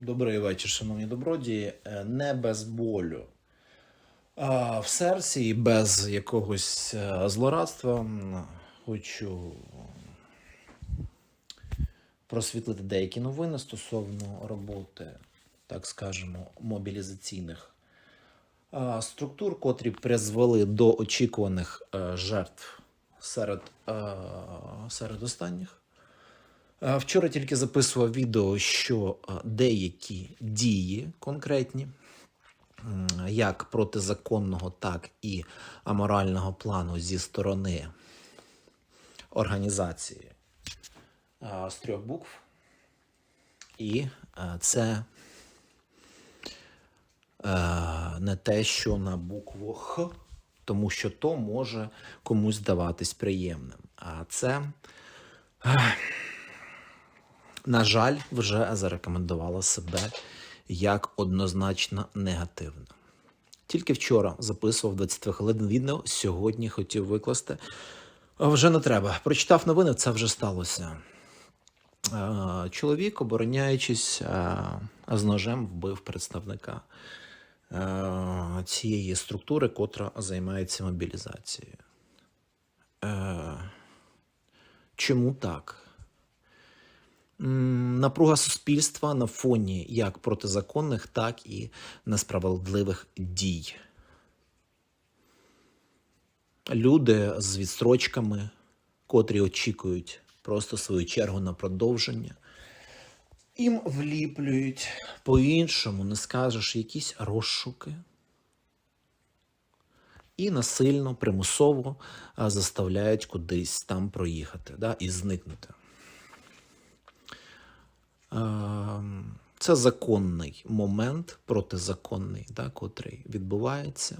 Добрий вечір, шановні добродії. Е, Не без болю. А в серці і без якогось е, злорадства хочу просвітлити деякі новини стосовно роботи, так скажемо, мобілізаційних структур, котрі призвели до очікуваних е, жертв серед, серед останніх. Вчора тільки записував відео, що деякі дії конкретні, як протизаконного, так і аморального плану зі сторони організації з трьох букв. І це не те, що на букву Х, тому що то може комусь здаватись приємним. А це на жаль, вже зарекомендувала себе як однозначно негативно. Тільки вчора записував 20 хвилин відео, сьогодні хотів викласти. Вже не треба. Прочитав новини, це вже сталося. Чоловік, обороняючись з ножем, вбив представника цієї структури, котра займається мобілізацією. Е, Чому так? Напруга суспільства на фоні як протизаконних, так і несправедливих дій. Люди з відстрочками, котрі очікують просто свою чергу на продовження, їм вліплюють по-іншому, не скажеш, якісь розшуки. І насильно, примусово заставляють кудись там проїхати да, і зникнути. Це законний момент, протизаконний, да, котрий відбувається,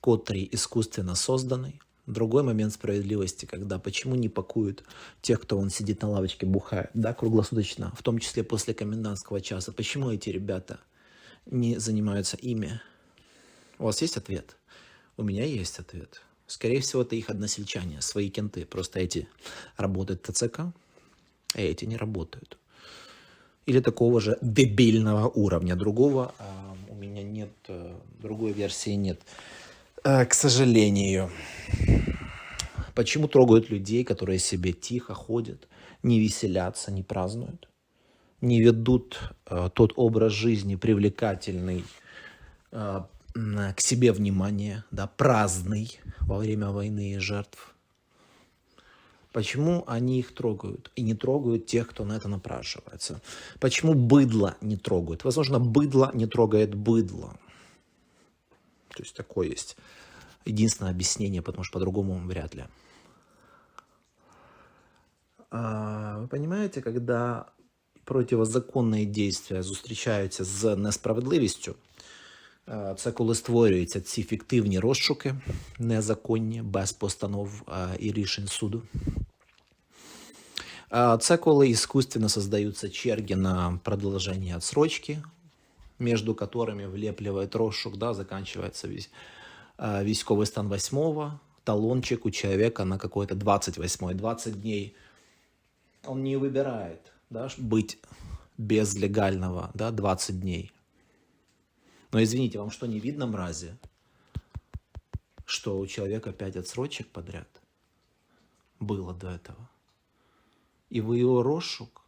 котрий искусственно созданный. Другой момент справедливости, когда почему не пакуют тех, кто он сидит на лавочке, бухает, да, круглосуточно, в том числе после комендантского часа. Почему эти ребята не занимаются ими? У вас есть ответ? У меня есть ответ. Скорее всего, это их односельчане, свои кенты. Просто эти работают ТЦК, а эти не работают или такого же дебильного уровня. Другого а, у меня нет, э, другой версии нет. Э, к сожалению. Почему трогают людей, которые себе тихо ходят, не веселятся, не празднуют, не ведут э, тот образ жизни привлекательный, э, к себе внимание, да, праздный во время войны и жертв? Почему они их трогают и не трогают тех, кто на это напрашивается? Почему быдло не трогают? Возможно, быдло не трогает быдло. То есть такое есть единственное объяснение, потому что по-другому вряд ли. А, Вы понимаете, когда противозаконні дійства зустрічаються з несправедливістю, е, це коли створюються ці фіктивні розшуки, незаконні, без постанов е, і рішень суду. А Це коли искусственно создаются черги на продолжение отсрочки, между которыми влепливает розшук, да, заканчивается весь, а, військовый стан 8 талончик у человека на какой-то 28 20 дней. Он не выбирает да, ш- быть без легального да, 20 дней. Но извините, вам что, не видно, мрази, что у человека 5 отсрочек подряд было до этого? и вы его розшук.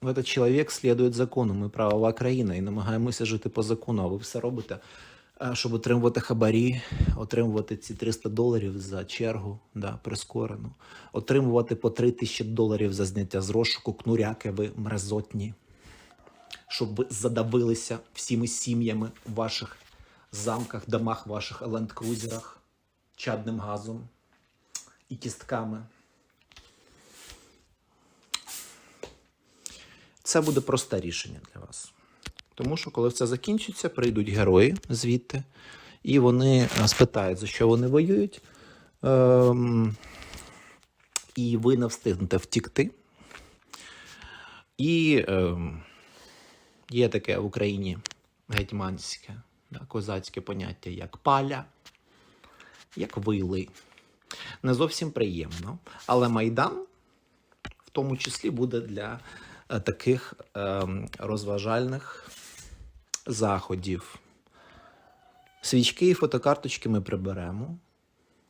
Этот чоловік слідує закону. Ми правова країна і намагаємося жити по закону. А ви все робите, е, щоб отримувати хабарі, отримувати ці 300 доларів за чергу, да, прискорену, отримувати по 3 тисячі доларів за зняття з розшуку, кнуряки ви мразотні, щоб ви задавилися всіми сім'ями в ваших замках, домах, ваших лендкрузерах, чадним газом і кістками. Це буде просте рішення для вас. Тому що, коли все закінчиться, прийдуть герої звідти, і вони е, спитають, за що вони воюють. Ем, і ви не встигнете втікти. І ем, є таке в Україні гетьманське, козацьке поняття, як паля, як вили. Не зовсім приємно. Але Майдан в тому числі буде для е, таких ем, розважальних заходів. Свічки і фотокарточки ми приберемо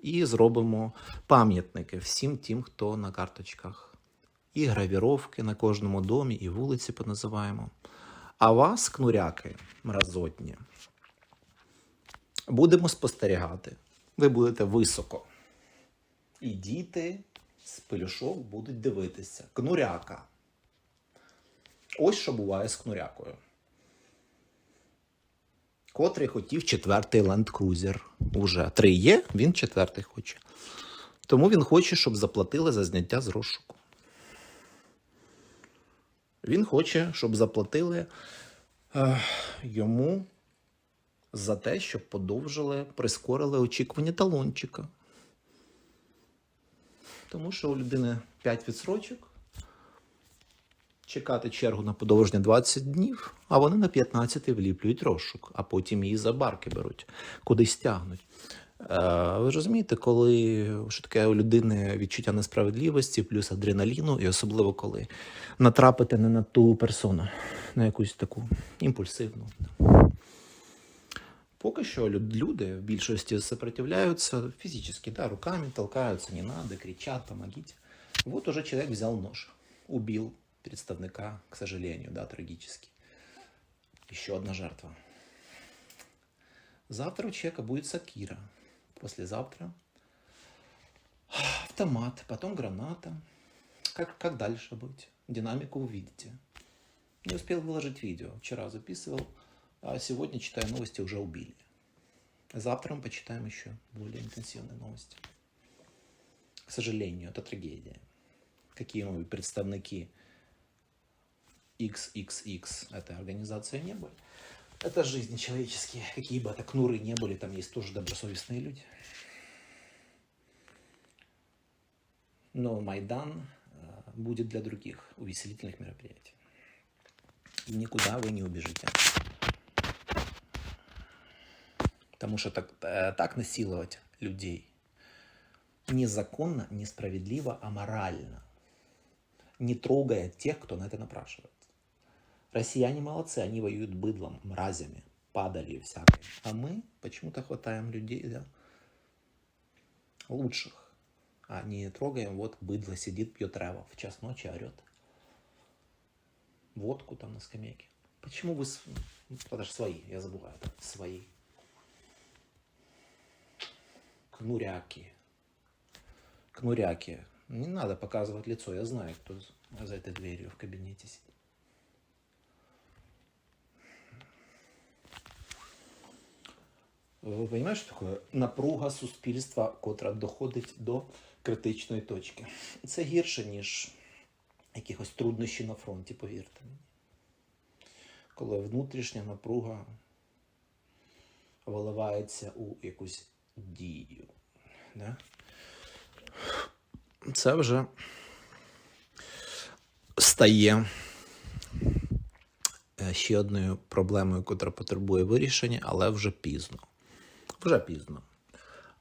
і зробимо пам'ятники всім тим, хто на карточках. І гравіровки на кожному домі, і вулиці поназиваємо. А вас, кнуряки, мразотні, будемо спостерігати. Ви будете високо. І діти з пелюшок будуть дивитися. Кнуряка. Ось що буває з кнурякою. Котрий хотів четвертий Land Cruiser. Уже три є, він четвертий хоче. Тому він хоче, щоб заплатили за зняття з розшуку. Він хоче, щоб заплатили е, йому за те, щоб подовжили, прискорили очікування талончика. Тому що у людини 5 відсрочок, чекати чергу на подовження 20 днів, а вони на 15 вліплюють розшук, а потім її за барки беруть, кудись тягнуть. Е, Ви розумієте, коли що таке у людини відчуття несправедливості, плюс адреналіну, і особливо коли натрапити не на ту персону, на якусь таку імпульсивну. Поки що люди в більшості сопротивляются физически, да, руками толкаются, не надо, кричат, помогите. Вот уже человек взял нож, убил представника, к сожалению, да, трагически. Еще одна жертва. Завтра у человека будет сакира, послезавтра автомат, потом граната. Как, как дальше быть? Динамику увидите. Не успел выложить видео. Вчера записывал, а сегодня, читая новости, уже убили. Завтра мы почитаем еще более интенсивные новости. К сожалению, это трагедия. Какие мы представники XXX этой организации не были. Это жизни человеческие. Какие бы это кнуры не были, там есть тоже добросовестные люди. Но Майдан э, будет для других увеселительных мероприятий. И никуда вы не убежите. Потому что так, э, так насиловать людей незаконно, несправедливо, аморально. Не трогая тех, кто на это напрашивается. Россияне молодцы, они воюют быдлом, мразями, падали всякой. А мы почему-то хватаем людей, да, лучших. А не трогаем, вот быдло сидит, пьет рево, в час ночи орет. Водку там на скамейке. Почему вы... Это же свои, я забываю. Свои. Кнуряки. Кнуряки. Не надо показывать лицо, я знаю, кто за этой дверью в кабинете сидит. Ви розумієте, що таке напруга суспільства, котра доходить до критичної точки. Це гірше, ніж якихось труднощі на фронті, повірте мені. Коли внутрішня напруга виливається у якусь дію. Да? Це вже стає е, ще одною проблемою, котра потребує вирішення, але вже пізно. Вже пізно.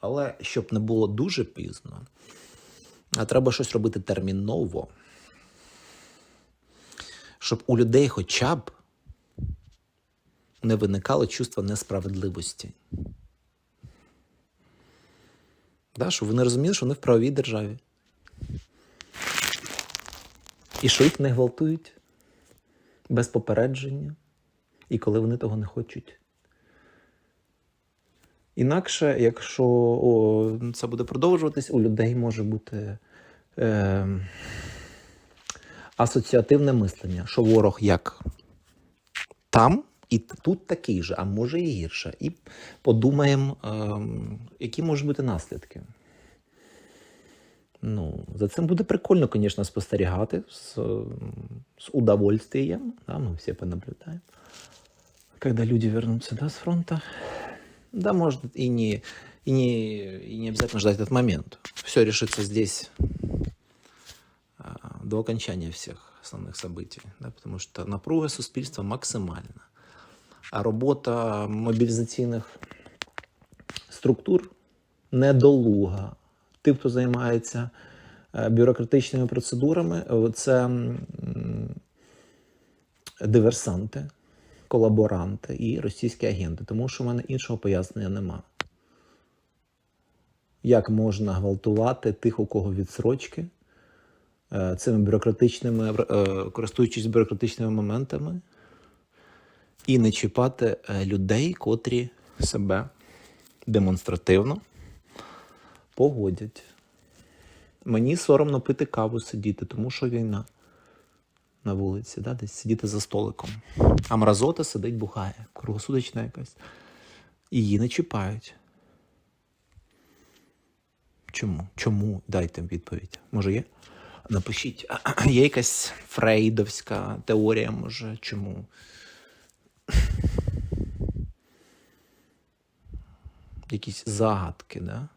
Але щоб не було дуже пізно, а треба щось робити терміново, щоб у людей хоча б не виникало чувство несправедливості. Да, щоб вони розуміли, що вони в правовій державі. І що їх не гвалтують без попередження, і коли вони того не хочуть. Інакше, якщо о, це буде продовжуватись, у людей може бути е, асоціативне мислення, що ворог як там і тут такий же, а може і гірше. І подумаємо, е, які можуть бути наслідки. Ну, за цим буде прикольно, звісно, спостерігати з, з удовольствием. Да, мы все понаблюдаем. Когда люди вернутся да, с фронта. Да, может, и не, и, не, и не обязательно ждать этот момент. Все решится здесь а, до окончания всех основных событий. Да, потому что напруга суспільства максимальна. А робота мобілізаційних структур недолуга. Тих, хто займається е, бюрократичними процедурами, е, це м, диверсанти, колаборанти і російські агенти, тому що в мене іншого пояснення нема. Як можна гвалтувати тих, у кого відсрочки, е, цими бюрократичними, е, користуючись бюрократичними моментами, і не чіпати е, людей, котрі себе демонстративно погодять. Мені соромно пити каву сидіти, тому що війна на вулиці, да, десь сидіти за столиком. А мразота сидить, бухає, круглосуточна якась. Її не чіпають. Чому? Чому? Дайте відповідь. Може є? Напишіть. Є якась фрейдовська теорія, може, чому? Якісь загадки, да?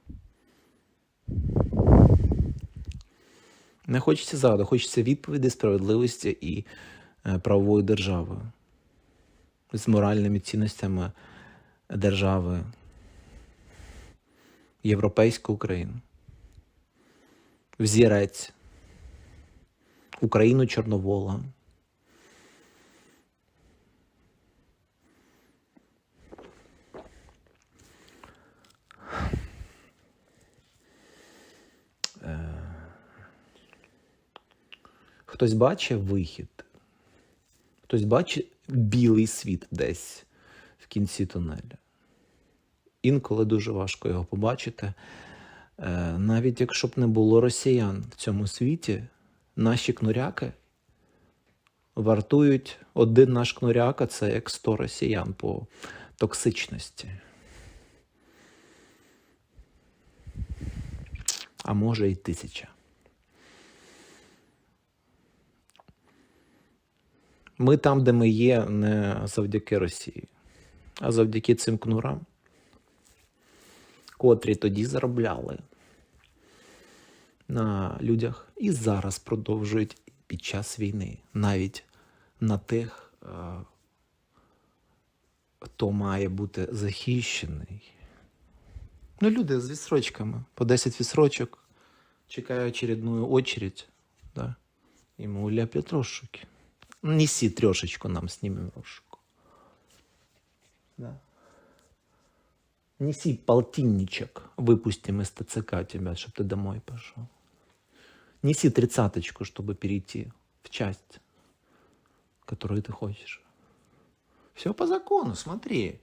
Не хочеться заду, хочеться відповіді, справедливості і е, правової держави. З моральними цінностями держави Європейської України. Взірець. Україну Чорновола. Хтось бачить вихід, хтось бачить білий світ десь в кінці тунеля. Інколи дуже важко його побачити. Е, Навіть якщо б не було росіян в цьому світі, наші кнуряки вартують один наш кнуряка це як 100 росіян по токсичності. А може і тисяча. Ми там, де ми є, не завдяки Росії, а завдяки цим кнурам, котрі тоді заробляли на людях і зараз продовжують під час війни, навіть на тих, е, хто має бути захищений. Ну, люди з відсрочками, по 10 відсрочок, чекають очередную очередь, да, ему уляпят розшуки. Неси трешечку нам снимем розшуку. Да. Неси полтинничек, выпустим из ТЦК тебя, чтобы ты домой пошел. Неси тридцаточку, чтобы перейти в часть, которую ты хочешь. Все по закону, смотри.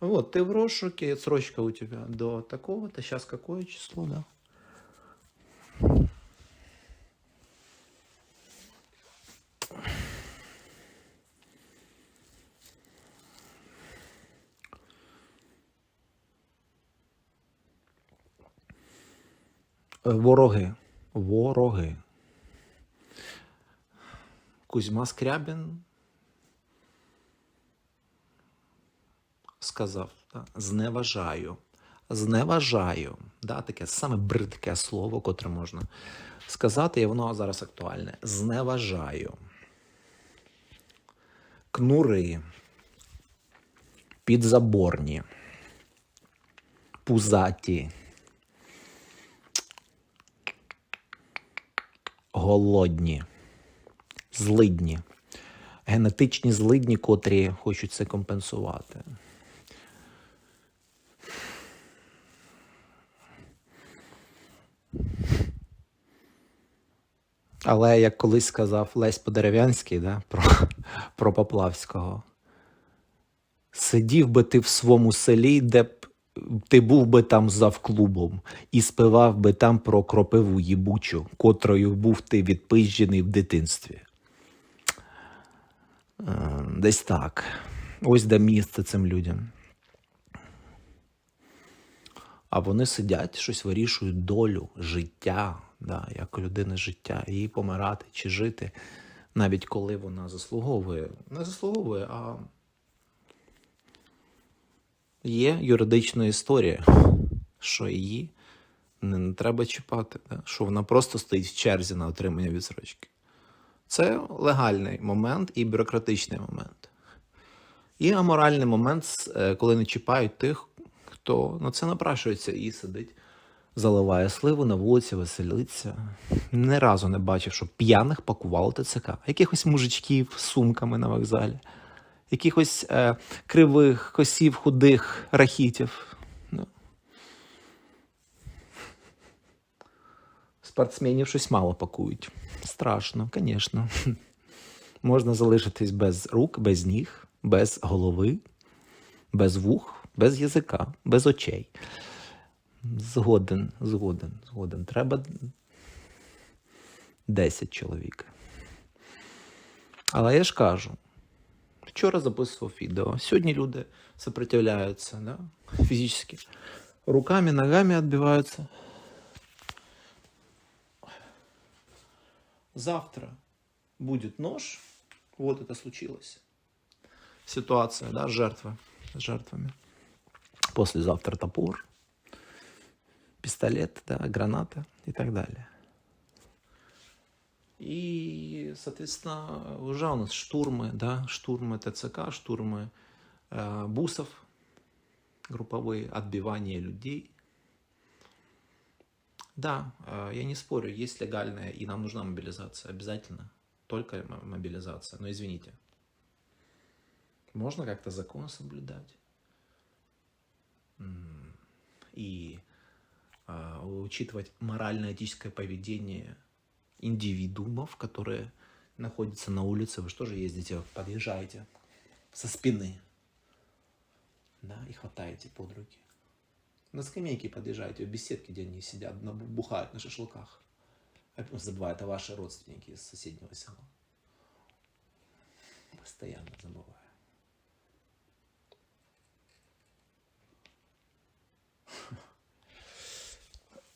Вот, ты в розшуке, срочка у тебя до такого-то. Сейчас какое число, да? Вороги. Вороги. Кузьма Скрябін сказав, да, зневажаю. Зневажаю. Да, таке саме бридке слово, котре можна сказати, і воно зараз актуальне. Зневажаю. Кнури. Підзаборні. Пузаті. Голодні, злидні, генетичні злидні, котрі хочуть це компенсувати. Але як колись сказав Лесь Подерев'янський да, про, про Поплавського, сидів би ти в своєму селі, де ти був би там завклубом і співав би там про кропиву їбучу, котрою був ти відпизджений в дитинстві. Е, Десь так. Ось де місце цим людям. А вони сидять, щось вирішують долю, життя, да, як людини життя, їй помирати чи жити, навіть коли вона заслуговує. Не заслуговує, а є юридична історія, що її не, треба чіпати, да? що вона просто стоїть в черзі на отримання відсрочки. Це легальний момент і бюрократичний момент. І аморальний момент, е, коли не чіпають тих, хто на це напрашується і сидить заливає сливу на вулиці, веселиться. Ні разу не бачив, щоб п'яних пакували ТЦК. Якихось мужичків з сумками на вокзалі, якихось е, кривих, косів, худих рахітів. Ну. Спортсменів щось мало пакують. Страшно, звісно. Можна залишитись без рук, без ніг, без голови, без вух, без язика, без очей. Згоден, згоден, згоден. Треба 10 чоловік. Але я ж кажу, вчора записував відео. Сьогодні люди сопротивляються, да? фізично. Руками, ногами відбиваються. Завтра будет нож. Вот это случилось. Ситуация, да, жертвы. С жертвами. Послезавтра топор, пистолет, да, граната и так далее. И, соответственно, уже у нас штурмы, да, штурмы ТЦК, штурмы э, бусов, групповые, отбивание людей. Да, э, я не спорю, есть легальная, и нам нужна мобилизация, обязательно. Только мобилизация. Но извините, можно как-то закон соблюдать. И а, учитывать морально-этическое поведение индивидуумов, которые находятся на улице. Вы что же ездите, подъезжаете со спины, да, и хватаете под руки. На скамейке подъезжаете, в беседке, где они сидят, бухают на шашлыках. А забывают, это ваши родственники из соседнего села. Постоянно забываю.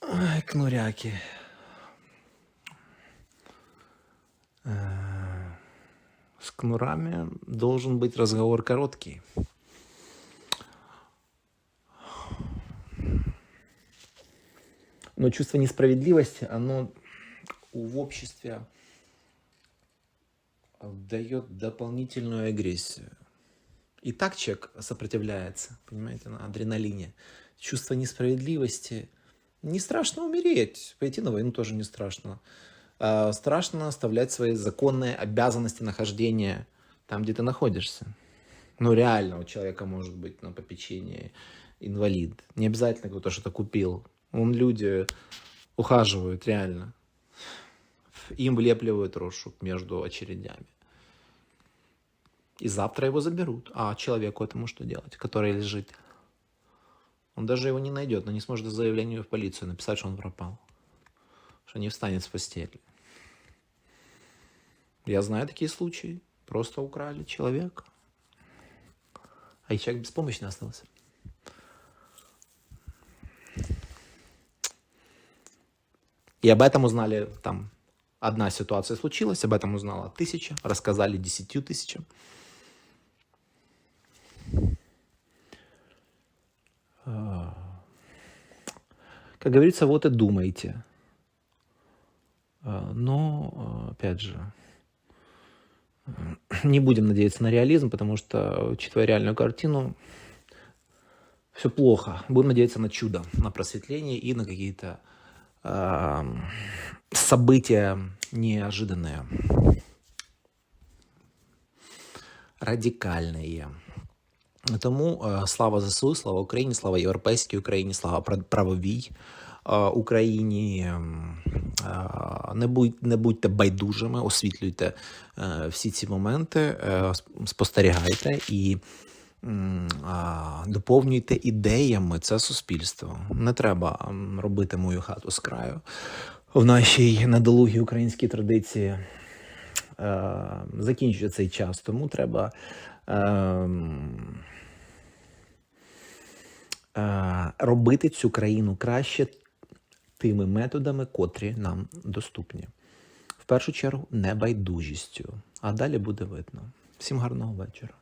Ай, кнуряки. Э, С кнурами должен быть разговор короткий. Но чувство несправедливости, оно в обществе дает дополнительную агрессию. И так человек сопротивляется, понимаете, на адреналине. Чувство несправедливости. Не страшно умереть, пойти на войну тоже не страшно. А, страшно оставлять свои законные обязанности нахождения там, где ты находишься. Ну, реально, у человека может быть на попечении инвалид. Не обязательно кто-то что-то купил. Вон люди ухаживают, реально. Им влепливают рожу между очередями. И завтра его заберут. А человеку этому что делать, который лежит? Он даже его не найдет, но не сможет заявление в полицию написать, что он пропал. Что не встанет с постели. Я знаю такие случаи. Просто украли человека. А человек беспомощный остался. И об этом узнали там одна ситуация случилась, об этом узнала тысяча, рассказали десятью тысячам. Как говорится, вот и думайте. А, Но, а, опять же, не будем надеяться на реализм, потому что, учитывая реальную картину, все плохо. Будем надеяться на чудо, на просветление и на какие-то а, события неожиданные, радикальные. Тому е, слава ЗСУ, слава Україні, слава європейській Україні, слава пра- правовій е, Україні. Ем, е, Не, будь, не будьте байдужими, освітлюйте е, всі ці моменти, е, спостерігайте і доповнюйте ідеями це суспільство. Не треба робити мою хату з краю. В нашій недолугій українській традиції е, закінчує цей час, тому треба. ем, е, робити цю країну краще тими методами, котрі нам доступні. В першу чергу, небайдужістю, а далі буде видно. Всім гарного вечора.